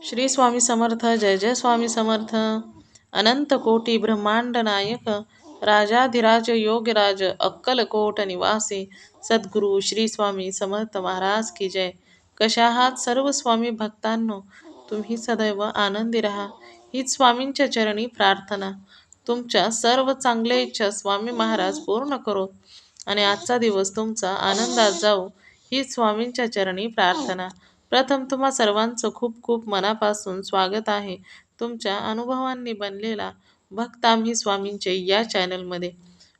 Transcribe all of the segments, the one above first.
श्री स्वामी समर्थ जय जय स्वामी समर्थ. अनंत कोटी ब्रह्मांड नायक राजाधिराज योगराज अक्कलकोट निवासी सद्गुरू श्री स्वामी समर्थ महाराज की जय. कशा आहात सर्व स्वामी भक्तांनो तुम्ही सदैव आनंदी राहा. हीच स्वामींच्या चरणी प्रार्थना. तुमच्या सर्व चांगल्या इच्छा स्वामी महाराज पूर्ण करो. आणि आजचा दिवस तुमचा आनंदात जाऊ ही स्वामींच्या चरणी प्रार्थना. प्रथम तुम्हा सर्वांचं खूप खूप मनापासून स्वागत आहे. तुमच्या अनुभवांनी बनलेला भक्त आम्ही स्वामींचे या चॅनलमध्ये.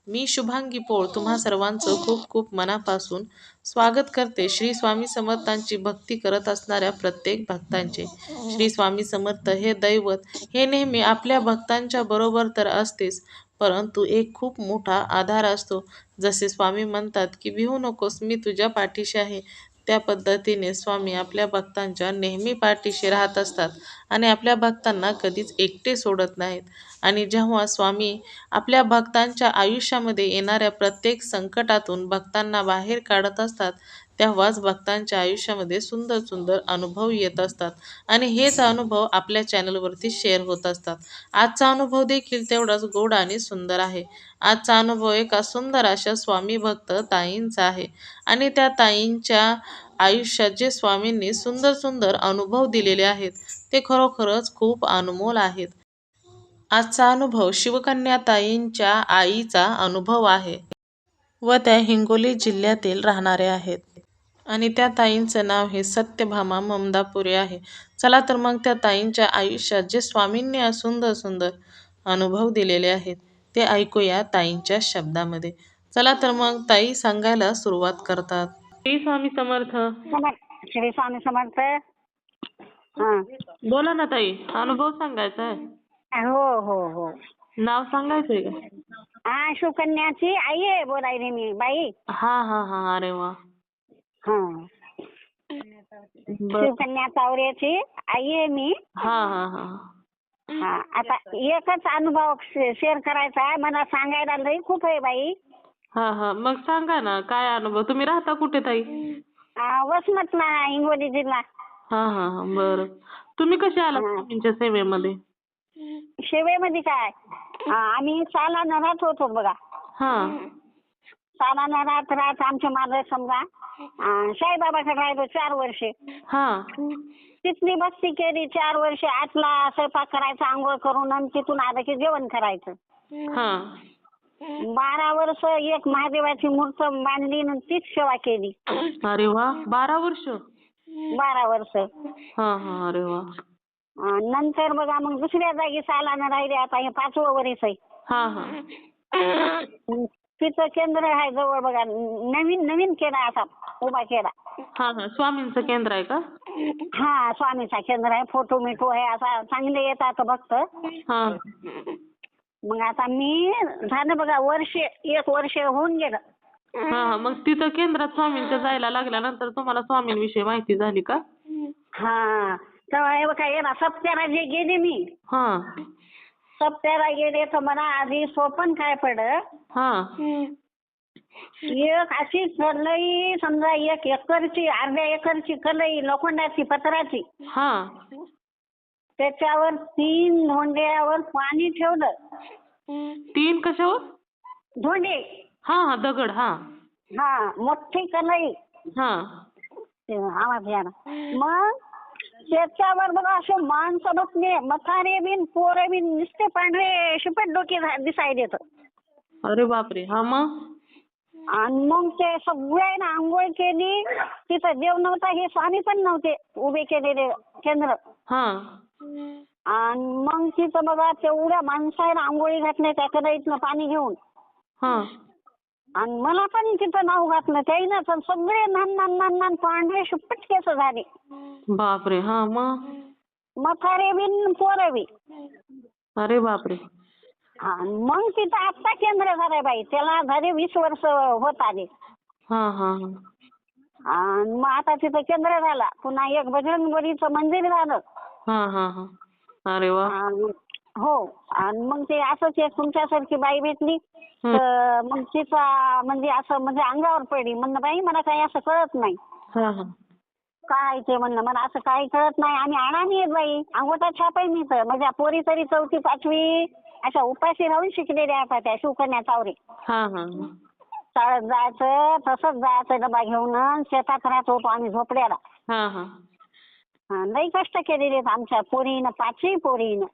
मी शुभांगी पोळ तुम्हा सर्वांचं खूप खूप मनापासून स्वागत करते. श्री स्वामी समर्थांची भक्ती करत असणाऱ्या प्रत्येक भक्तांचे. श्री स्वामी समर्थ हे दैवत हे नेहमी आपल्या भक्तांच्या बरोबर तर असतेच परंतु एक खूप मोठा आधार असतो. जसे स्वामी म्हणतात की भिवू नकोस मी तुझ्या पाठीशी आहे. त्या पद्धतीने स्वामी आपल्या भक्तांच्या नेहमी पाठीशी राहत असतात आणि आपल्या भक्तांना कधीच एकटे सोडत नाहीत. आणि जेव्हा स्वामी आपल्या भक्तांच्या आयुष्यामध्ये येणाऱ्या प्रत्येक संकटातून भक्तांना बाहेर काढत असतात तेव्हाच भक्तांच्या आयुष्यामध्ये सुंदर सुंदर अनुभव येत असतात. आणि हेच अनुभव आपल्या चॅनलवरती शेअर होत असतात. आजचा अनुभव देखील तेवढाच गोड आणि सुंदर आहे. आजचा अनुभव एका सुंदर अशा स्वामी भक्त ताईंचा आहे. आणि त्या ताईंच्या आयुष्यात जे स्वामींनी सुंदर सुंदर अनुभव दिलेले आहेत ते खरोखरच खूप अनमोल आहेत. आजचा अनुभव शिवकन्या ताईंच्या आईचा अनुभव आहे. व त्या हिंगोली जिल्ह्यातील राहणाऱ्या आहेत. आणि त्या ताईंचं नाव हे सत्यभामा ममदापुरे आहे. चला तर मग त्या ताईंच्या आयुष्यात जे स्वामींनी आज सुंदर सुंदर अनुभव दिलेले आहेत ते ऐकूया ताईंच्या शब्दामध्ये. चला तर मग ताई सांगायला सुरुवात करतात. श्री स्वामी समर्थ. श्री स्वामी समर्थ. हा. बोला ना ताई अनुभव सांगायचा आहे. हो हो हो. नाव सांगायचंय का? हा सुकन्याची आई आहे बोलायली मी बाई. हा हा हा अरे वा. सुकन्या चावऱ्याची आई आहे मी. हा हा हा. हा आता एकच अनुभव शेअर करायचा आहे. मला सांगायला लई खूप आहे बाई. हा हा. मग सांगा ना काय अनुभव? तुम्ही राहता कुठे ताई? आ, वसमतला हिंगोली जिल्हा. हा हा हा. बर. तुम्ही कसे आला हा. स्वामींच्या सेवेमध्ये? शेवेमध्ये काय? आ, आम्ही सालानं राहत होतो बघा. हा. सालानं राहत राहत आमच्या माझं समजा आ, साईबाबाकडे राहिलो चार वर्षे. हा. तिथली बस्ती केली चार वर्ष आठला स्वयंपाक करायचा आंघोळ करून आणि तिथून आलं की जेवण करायचं. हा. बारा वर्ष एक महादेवाची मूर्त बांधली आणि तीच सेवा केली. अरे वा बारा वर्ष? बारा वर्ष. हा हा अरे वा. अं, नंतर बघा मग दुसऱ्या जागी सालानं राहिले आता हे पाचवं वरीस आहे. हा हा. अं, तिथं केंद्र आहे जवळ बघा. नवीन नवीन केला असा उभा केला. हा हा. स्वामींचं केंद्र आहे का? हा स्वामीचा केंद्र आहे. फोटो मिटो आहे. असा चांगले येतात भक्त. हा. मग आता मी झालं बघा वर्ष एक वर्ष होऊन गेलं. हा हा. मग तिथं केंद्रात स्वामींच्या जायला लागल्यानंतर तुम्हाला स्वामींविषयी माहिती झाली का? हा. तेव्हा हे बघा याला सप्त्याला जे गेले मी हा. सप्त्याला गेले तर मला आधी स्वप्न काय पडलं हा. एक अशी कलई समजा एक एकरची अर्ध्या एकरची कलई लोखंडाची पत्राची. हा. त्याच्यावर तीन धोंड्यावर पाणी ठेवलं. तीन कशावर? धोंडे. हा हा दगड हा. हा मोठी कलई. हा. आवाज यायला. मग त्याच्यावर बघा असे माणसं बसले मथारे बिन पोरं बिन नुसते पांढरे शिपट डोके झा- दिसायला येत अरे बापरे हा मग? आणि मग ते सगळ्यांना आंघोळ केली तिथं देव नव्हता हे स्वामी पण नव्हते उभे केलेले केंद्र. हा. आणि मग तिथं बघा तेवढ्या माणसाला आंघोळी घातल्या त्या कढईतनं पाणी घेऊन. हा. आणि मला पण तिथं नाव घातलं त्याईनं पण सगळे नान नान नान नान पांढरे शुप्पट केस झाले. बापरे हा मग मथारे बिन पोरं बी. अरे बापरे. आणि मग तिथं आत्ता केंद्र झालंय बाई. त्याला झाले वीस वर्ष होत आले. हा हा हा. आणि मग आता तिथं केंद्र झाला. पुन्हा एक बजरंगबलीचं मंदिर झालं. हा हा हा. अरे वा. आणि- हो. आणि मग ते असंच एक तुमच्यासारखी बाई भेटली. तर मग तिचा म्हणजे असं म्हणजे अंगावर पडली. म्हणलं बाई मला काही असं कळत नाही. हा हा. काय ते म्हणलं मला असं काही कळत नाही. आम्ही अडाणी आहेत बाई. अंगोठा छाप आहे मी तर. माझ्या पोरी तरी चौथी पाचवी अशा उपाशी राहून शिकलेल्या आता त्या शिवकन्या चावरे. हा हा. शाळेत जायचं तसंच जायचं डबा घेऊन अन् शेतात राहत होतो आम्ही झोपड्याला. हा हा. हा, लई कष्ट केलेले आहेत आमच्या पोरीनं पाचही पोरीनं.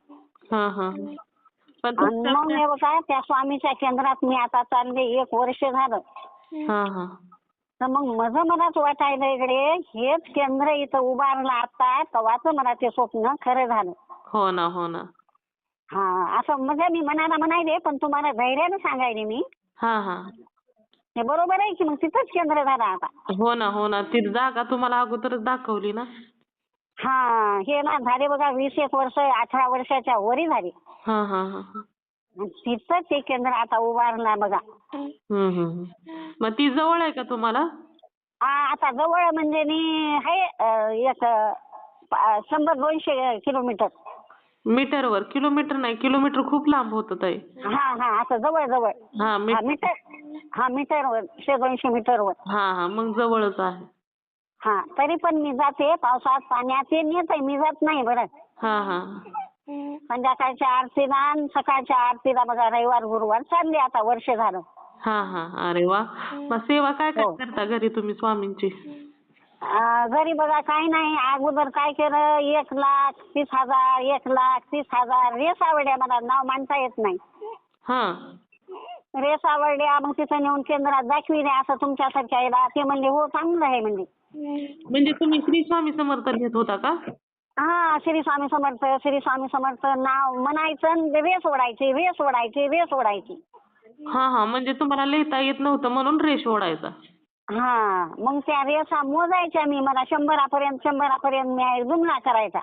आणि मग हे बघा त्या स्वामीच्या केंद्रात मी आता चालले एक वर्ष झालं. हा हा. तर मग माझं मलाच वाटायला इकडे हेच केंद्र इथं उभारलं आता तेव्हाच मला ते स्वप्न खरं झालं. हो ना हो ना. हा असं म्हणजे मी मनाला म्हणायले पण तुम्हाला धैर्यानं सांगायले मी. हा हा. हे बरोबर आहे की मग तिथंच केंद्र झालं आता? हो ना हो ना. ती जागा तुम्हाला अगोदरच दाखवली ना? हा हे ना झाले बघा वीस एक वर्ष अठरा वर्षाच्या वरी झाली. हा हा हा हा. तिथंच ते केंद्र आता उभारलं बघा. हम्म हम्म हम्म. मग ती जवळ आहे का तुम्हाला? आता जवळ म्हणजे मी आहे अं, एक अं, पा- शंभर दोनशे किलोमीटर. मीटरवर किलोमीटर नाही किलोमीटर खूप लांब होत ताई. हा हा असं जवळ जवळ. हा मी हा मीटर हा मीटरवर शे दोनशे मीटरवर. हा हा मग जवळच आहे. हा तरी पण मी जाते. पावसात पाण्यात येत येते. मी जात नाही बरं. हा हा. संध्याकाळच्या आरतीला आणि सकाळच्या आरतीला बघा रविवार गुरुवार चालले आता वर्ष झालं. हा हा. अरे वा. मग सेवा काय काय हो. करता घरी तुम्ही स्वामींची? अं, घरी बघा काही नाही. अगोदर काय केलं? एक लाख तीस हजार एक लाख तीस हजार. रेस आवडल्या मला. नाव मांडता येत नाही. हा. रेस आवडल्या मग तिथं नेऊन केंद्रात दाखविले असं तुमच्यासारख्या याला ते म्हणले हो चांगलं आहे म्हणजे म्हणजे तुम्ही श्री स्वामी समर्थ घेत होता का? हा श्री स्वामी समर्थ श्री स्वामी समर्थ नाव म्हणायचं आणि रेस ओढायची रेस ओढायची रेस ओढायची हा हा म्हणजे तुम्हाला लिहिता येत नव्हतं म्हणून रेष ओढायचा हा मग त्या रेसा मोजायच्या मी मला शंभरापर्यंत शंभरापर्यंत मी जुमला करायचा.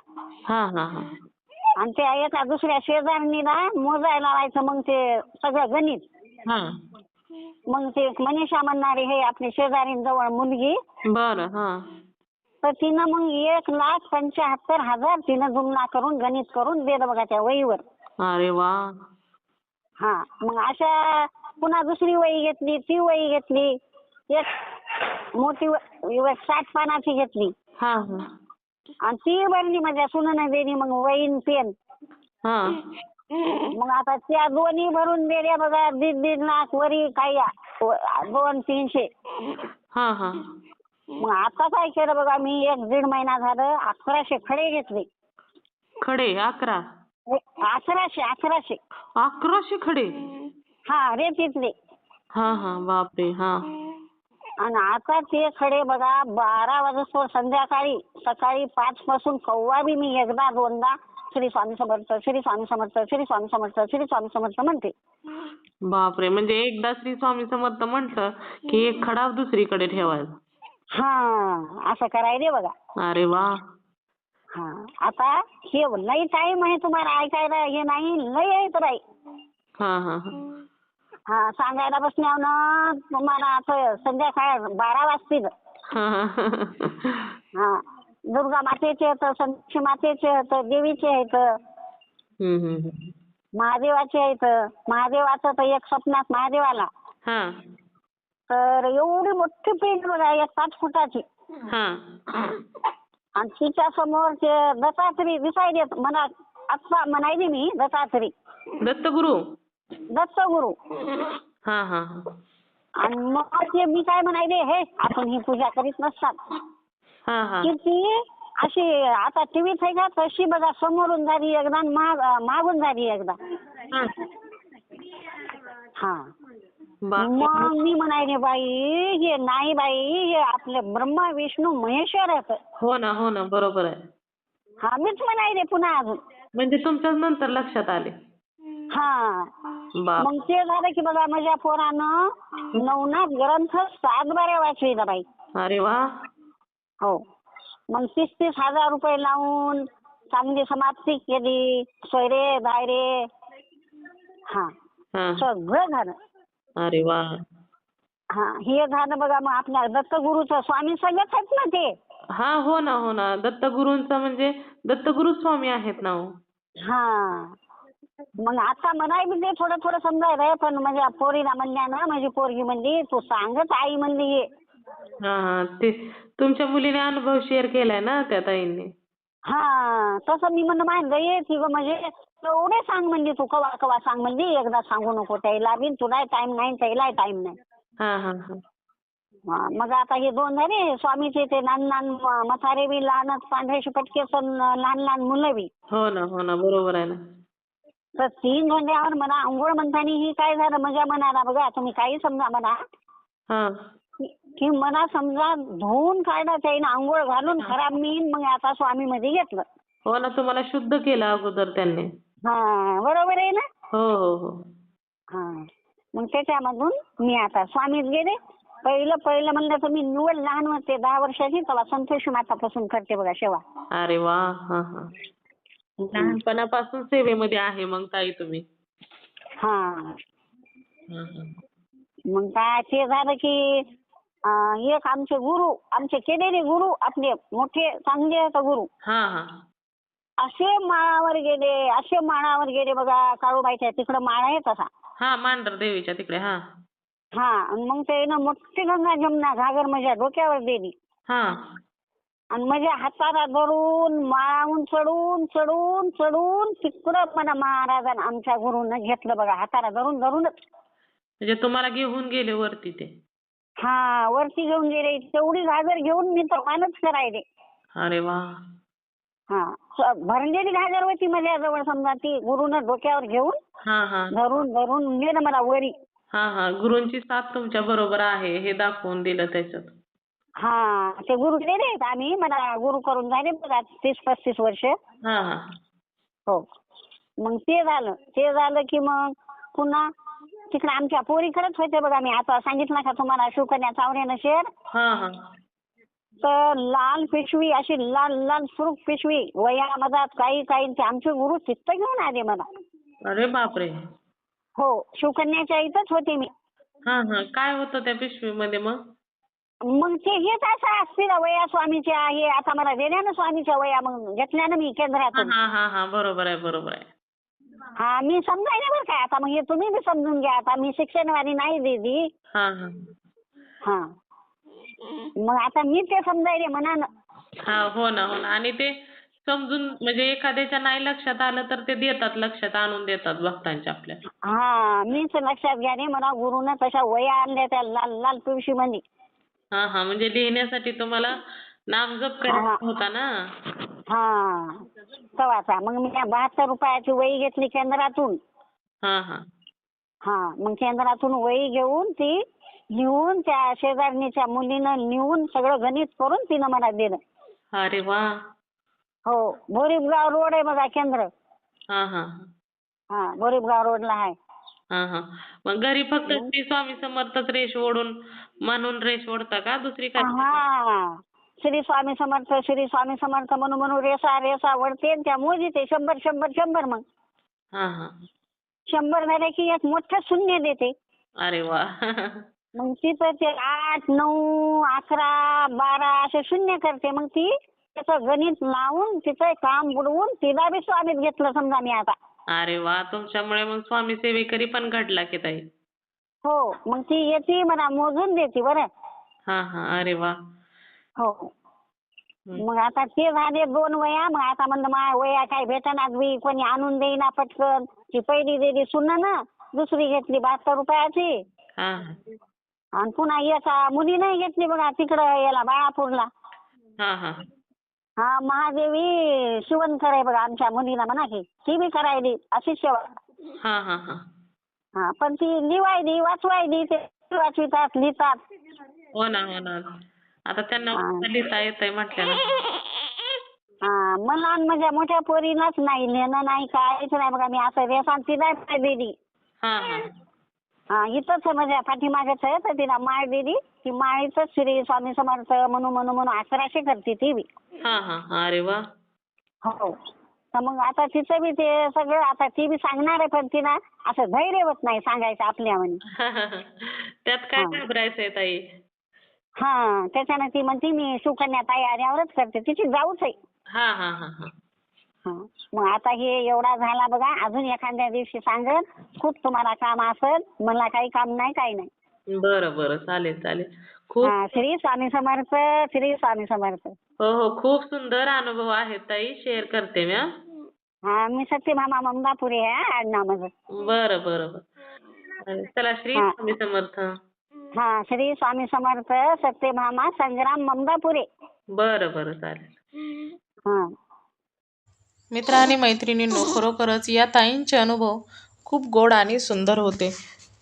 हा हा हा. आणि त्या एका दुसऱ्या शेजारणीला मोजायला लावायचं मग ते सगळं गणित. हा. मग ते मनीषा म्हणणारी हे आपली शेजारींजवळ मुलगी. बरं हा. तर तिनं मग एक लाख पंच्याहत्तर हजार तिनं जुमला करून गणित करून दिलं बघा त्या वहीवर. अरे वा. हा मग अशा पुन्हा दुसरी वही घेतली ती वही घेतली. एक मोठी व- साठ पानाची घेतली. हा हा. आणि ती भरली माझ्या सुननं दिली मग वहीन पेन. हा. मग आता त्या दोन्ही भरून दिल्या बघा दीड दीड लाख वरी काही व- दोन तीनशे. हा हा. मग आता काय केलं बघा मी एक दीड महिना झालं अकराशे खडे घेतले. खडे अकरा? अकराशे अकराशे. अकराशे खडे? हा रेतीतले हा हा बापरे हा. आणि आता ते खडे बघा बारा वाजता संध्याकाळी सकाळी पाच पासून कव्वा बी मी एकदा दोनदा श्री स्वामी समर्थ श्री स्वामी समर्थ श्री स्वामी समर्थ श्री स्वामी समर्थ म्हणते. बापरे म्हणजे एकदा श्री स्वामी समर्थ म्हटलं की एक खडा दुसरीकडे ठेवायचा. हा असं करायले बघा. अरे वा. हा आता हे लई टाइम आहे तुम्हाला ऐकायला हे नाही लई आहे तर बाई. हा हा हा. हा सांगायला बसण्यावर तुम्हाला आता संध्याकाळ बारा वाजतील. हा, हा. हा. दुर्गा मातेचे आहेत संतोषी मातेचे आहेत देवीचे आहेत. हम्म, हम्म, हम्म. महादेवाचे आहेत. महादेवाचं तर एक स्वप्नात महादेवाला. हा. तर एवढी मोठी पेंट बघा एक पाच फुटाची. हा. आणि तिच्या समोर ते दत्तात्रय दिसायले मला आत्ता म्हणायली मी दत्तात्रय दत्तगुरु? दत्तगुरु. हा हा हा. आणि मग ते मी काय म्हणायले हे आपण ही पूजा करीत नसतात. की ती अशी आता टीव्हीत आहे का? तशी बघा समोरून झाली एकदा आणि माग मागून झाली एकदा. हा. मग मी म्हणायले बाई हे नाही बाई हे आपले ब्रह्मा विष्णू महेश्वर आहेत. हो ना हो ना बरोबर आहे. हा मीच म्हणायले पुन्हा अजून. म्हणजे तुमच्याच नंतर लक्षात आले. हा. बाप. मग ते झालं की बघा माझ्या पोरानं नवनाथ ग्रंथ सात बाऱ्या वाचविला बाई. अरे वा. हो. मग तीस तीस हजार रुपये लावून चांगली समाप्ती केली. सोयरे दायरे हा. हा. सगळं झालं. अरे वा. हा हे झालं बघा मग आपल्या दत्तगुरूचं. स्वामी सगळंच आहेत ना ते? हा हो ना हो ना. दत्तगुरूंचा म्हणजे दत्तगुरु स्वामी आहेत ना हो. हा. मग आता म्हणाय बी ते थोडं थोडं समजायलंय पण माझ्या पोरीला म्हणल्या ना माझी पोरगी म्हणली तू सांगच आई म्हणली ये हा हा. ते तुमच्या मुलीने अनुभव शेअर केलाय ना त्या ताईंनी? हा तसं मी म्हणलं माहीत गं की गं म्हणजे एवढे सांग म्हणजे तू कवा कवा सांग म्हणजे एकदा सांगू नको त्याला. बी तुला टाइम नाही त्याला टाइम नाही. हा हा हा. हा, मग आता हे दोन झाले. स्वामीचे ते लहान लहान म- म्हातारे बी लहानच पांढरे शिपटके सण लहान लहान मुलं बी. हो ना हो ना. बरोबर आहे ना. तर तीन धोंड्यावर मला आंघोळ म्हणताना ही काय झालं? मजा म्हणाला बघा तुम्ही काही समजा म्हणा. हा. की- मला समजा धुवून काढलं त्याईनं आंघोळ घालून खराब मी मग आता स्वामी मध्ये घेतलं. हो ना तुम्हाला शुद्ध केलं अगोदर त्यांनी. हा बरोबर आहे ना? हो हो हो. हा. मग त्याच्यामधून मी आता स्वामीत गेले. पहिलं पहिलं म्हणलं तर मी निवड लहान होते दहा वर्षाची तेव्हा संतोषी मातापासून करते बघा सेवा. अरे वा हा हा. लहानपणापासून सेवेमध्ये आहे मग ताई तुम्ही. हा. हा, हा. मग काय ते झालं की अं, एक आमचे गुरु आमचे केलेले गुरु आपले मोठे चांगले आहेत गुरु. हा हा. असे माळावर गेले असे माळावर गेले बघा काळूबाईच्या तिकडं माळ आहे तसा. हा मांढर देवीच्या तिकडे हा. हा आणि मग ते ना मोठी गंगा जमुना घागर माझ्या डोक्यावर दिली हा. आणि माझ्या हाताला धरून माळाहून चढून चढून चढून तिकडं मला महाराजांना आमच्या गुरुनं घेतलं बघा हाताला धरून धरूनच. म्हणजे तुम्हाला घेऊन गेले वरती ते? हा वरती घेऊन गेले. तेवढी घागर घेऊन मी तर मानच करायले. अरे वा. हा स- भरलेली घागर होती माझ्या जवळ समजा ती गुरुनं डोक्यावर घेऊन हा हा. धरून धरून नेलं मला वरी. हा हा. गुरूंची साथ तुमच्या बरोबर आहे हे दाखवून दिलं त्याच्यात. हा ते गुरु गेले आहेत आम्ही. मला गुरु करून झाले बघा तीस पस्तीस वर्ष. हा हा. हो. मग ते झालं. ते झालं की मग पुन्हा तिकडे आमच्या पोरीकडेच होते बघा मी. आता सांगितलं का तुम्हाला शिवकन्या चावऱ्यानं शेर? हा हा. तर लाल पिशवी अशी लाल लाल सुरूक पिशवी वया मधात काही काही ते आमचे गुरु तिथं घेऊन आले मला. अरे बापरे. हो शिवकन्याच्या इथंच होते मी. हा हा. काय होतं त्या पिशवीमध्ये मग? मग ते हेच असं असतील वया स्वामीच्या हे आता मला दिल्या ना स्वामीच्या वया मग घेतल्या ना मी केंद्रातून. हा हा हा. बरोबर आहे बरोबर आहे. हा मी समजायला बरं काय आता मग हे तुम्ही बी समजून घ्या. आता मी शिक्षणवाली नाही दीदी. हा हा. हा. मग आता मी ते समजायले मनानं हा हो ना हो ना. आणि ते समजून म्हणजे एखाद्याच्या नाही लक्षात आलं तर ते देतात लक्षात आणून देतात भक्तांच्या आपल्या हा मीच लक्षात घ्या. रे मला गुरुनं तशा वया आणल्या त्या लाल लाल पिवशी मध्ये हा हा. म्हणजे लिहिण्यासाठी तुम्हाला नामजप करायचा होता ना? हा. तवाचा. मग मी बहात्तर रुपयाची वही घेतली केंद्रातून. हा हा. हा. मग केंद्रातून वही घेऊन ती लिहून त्या शेजारणीच्या मुलीनं लिहून सगळं गणित करून तिनं मला दिलं. अरे वा. हो. बोरीबगाव रोड आहे बघा केंद्र. हा हा हा. बोरीबगाव रोडला आहे. हा हा. मग घरी फक्त श्री स्वामी समर्थच रेष ओढून म्हणून रेष ओढता का दुसरी काय हा. श्री स्वामी समर्थ श्री स्वामी समर्थ म्हणून म्हणून रेसा रेसा वळते आणि त्या मोजीते शंभर शंभर शंभर मग. हा हा. शंभर झाले की एक मोठं शून्य देते. अरे वा. मग तिथं ते आठ नऊ अकरा बारा असे शून्य करते. मग ती त्याचं गणित लावून तिचं काम बुडवून तिला बी स्वामीत घेतलं समजा मी आता. अरे वा तुमच्यामुळे मग स्वामी सेवेकरी पण घडला की ताई. हो मग ती येते मला मोजून देते बरं. हा हा अरे वा. हो. मग आता ते झाले दोन वया मग आता म्हणलं मा वया काय भेटणार बी कोणी आणून देईना पटकन. ती पहिली दिली सुन ना दुसरी घेतली बहात्तर रुपयाची. हा. आणि पुन्हा एका मुलीने घेतली बघा तिकडं याला बाळापूरला. हा हा. हा महादेवी शिवणकर आहे बघा आमच्या मुलीला म्हणा की ती बी करायली अशी सेवा. हा हा हा. हा पण ती लिवायली वाचवायली ते वाचवितात लिहितात. हो ना हो ना. आता त्यांना हा. लिहिता येतंय म्हटल्यानं हा मला आणि माझ्या मोठ्या पोरीलाच नाही लिहिणं नाही काहीच नाही. बघा मी असं रेसान तिला दिली हा हा. हा इथंच आहे माझ्या पाठीमागेच आहे तर तिला माळ दिली ती माळीतच श्री स्वामी समर्थ म्हणून म्हणून म्हणून अकराशे करते ती बी. हा हा. हा अरे वा. हो. तर मग आता तिचं बी ते सगळं आता ती बी सांगणार आहे पण तिला असं धैर्य होत नाही सांगायचं आपल्या त्यात काय. घाबरायचंय ताई? हा त्याच्यानं ती म्हणते मी सुकन्या ताई आल्यावरच करते. तिची जाऊच आहे. हा हा हा हा. हा. मग आता हे एवढा झाला बघा अजून एखाद्या दिवशी सांगत खूप तुम्हाला काम असत मला काही काम नाही काही नाही. बरं बरं. चालेल चालेल. खूप हा श्री स्वामी समर्थ श्री स्वामी समर्थ. हो हो. खूप सुंदर अनुभव आहेत ताई. शेअर करते मी हं. हा मी सत्यभामा ममदापुरे आहे आडनाव माझं. बरं बरं बरं. चालेल. चला श्री हा. स्वामी समर्थ. हा श्री स्वामी समर्थ सत्यभामा संग्राम ममदापुरे बरं बरं चालेल. हा. मित्र आणि मैत्रिणींनो खरोखरच या ताईंचे अनुभव खूप गोड आणि सुंदर होते.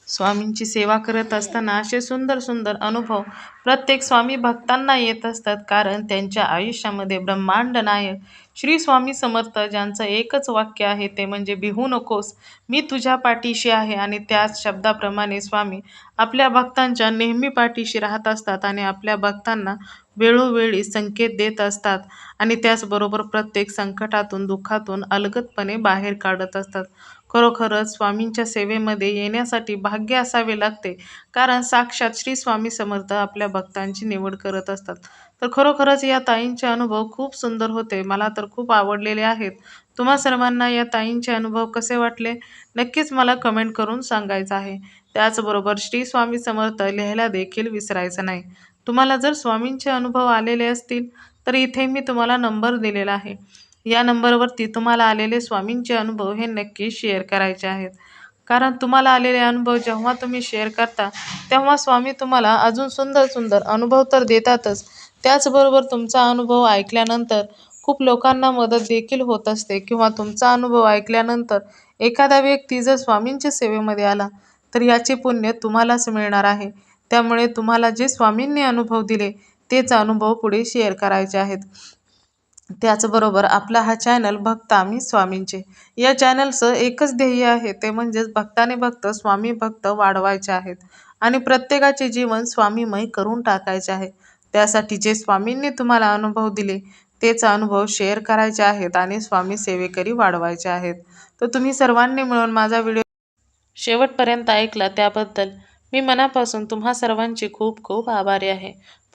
स्वामींची सेवा करत असताना असे सुंदर सुंदर अनुभव प्रत्येक स्वामी भक्तांना येत असतात. कारण त्यांच्या आयुष्यामध्ये ब्रह्मांड नायक श्री स्वामी समर्थ ज्यांचं एकच वाक्य आहे ते म्हणजे बिहू नकोस मी तुझ्या पाठीशी आहे. आणि त्याच शब्दाप्रमाणे स्वामी आपल्या भक्तांच्या नेहमी पाठीशी राहत असतात आणि आपल्या भक्तांना वेळोवेळी संकेत देत असतात आणि त्याचबरोबर प्रत्येक संकटातून दुःखातून अलगदपणे बाहेर काढत असतात. खरोखरच स्वामींच्या सेवेमध्ये येण्यासाठी भाग्य असावे लागते कारण साक्षात श्री स्वामी समर्थ आपल्या भक्तांची निवड करत असतात. तर खरोखरच या ताईंचे अनुभव खूप सुंदर होते मला तर खूप आवडलेले आहेत. तुम्हा सर्वांना या ताईंचे अनुभव कसे वाटले? नक्कीच मला कमेंट करून सांगायचं आहे. त्याचबरोबर श्री स्वामी समर्थ लिहायला देखील विसरायचं नाही. तुम्हाला जर स्वामींचे अनुभव आलेले असतील तर इथे मी तुम्हाला नंबर दिलेला आहे. या नंबरवरती तुम्हाला आलेले स्वामींचे अनुभव हे नक्की शेअर करायचे आहेत. कारण तुम्हाला आलेले अनुभव जेव्हा तुम्ही शेअर करता तेव्हा स्वामी तुम्हाला अजून सुंदर सुंदर अनुभव तर देतातच. त्याचबरोबर तुमचा अनुभव ऐकल्यानंतर खूप लोकांना मदत देखील होत असते किंवा तुमचा अनुभव ऐकल्यानंतर एखादा व्यक्ती जर स्वामींच्या सेवेमध्ये आला तर याचे पुण्य तुम्हालाच मिळणार आहे. त्यामुळे तुम्हाला जे स्वामींनी अनुभव दिले तेच अनुभव पुढे शेअर करायचे आहेत. त्याचबरोबर आपला हा चॅनल भक्त आम्ही स्वामींचे. या चॅनलचं एकच ध्येय आहे ते म्हणजेच भक्ताने भक्त स्वामी भक्त वाढवायचे आहेत आणि प्रत्येकाचे जीवन स्वामीमय करून टाकायचे आहे. त्यासाठी जे स्वामींनी तुम्हाला अनुभव दिले तेच अनुभव शेअर करायचे आहेत आणि स्वामी सेवेकरी वाढवायचे आहेत. तर तुम्ही सर्वांनी मिळून माझा व्हिडिओ शेवटपर्यंत ऐकला त्याबद्दल मी मनापासून तुम्हा सर्वांची खूप खूप आभारी आहे.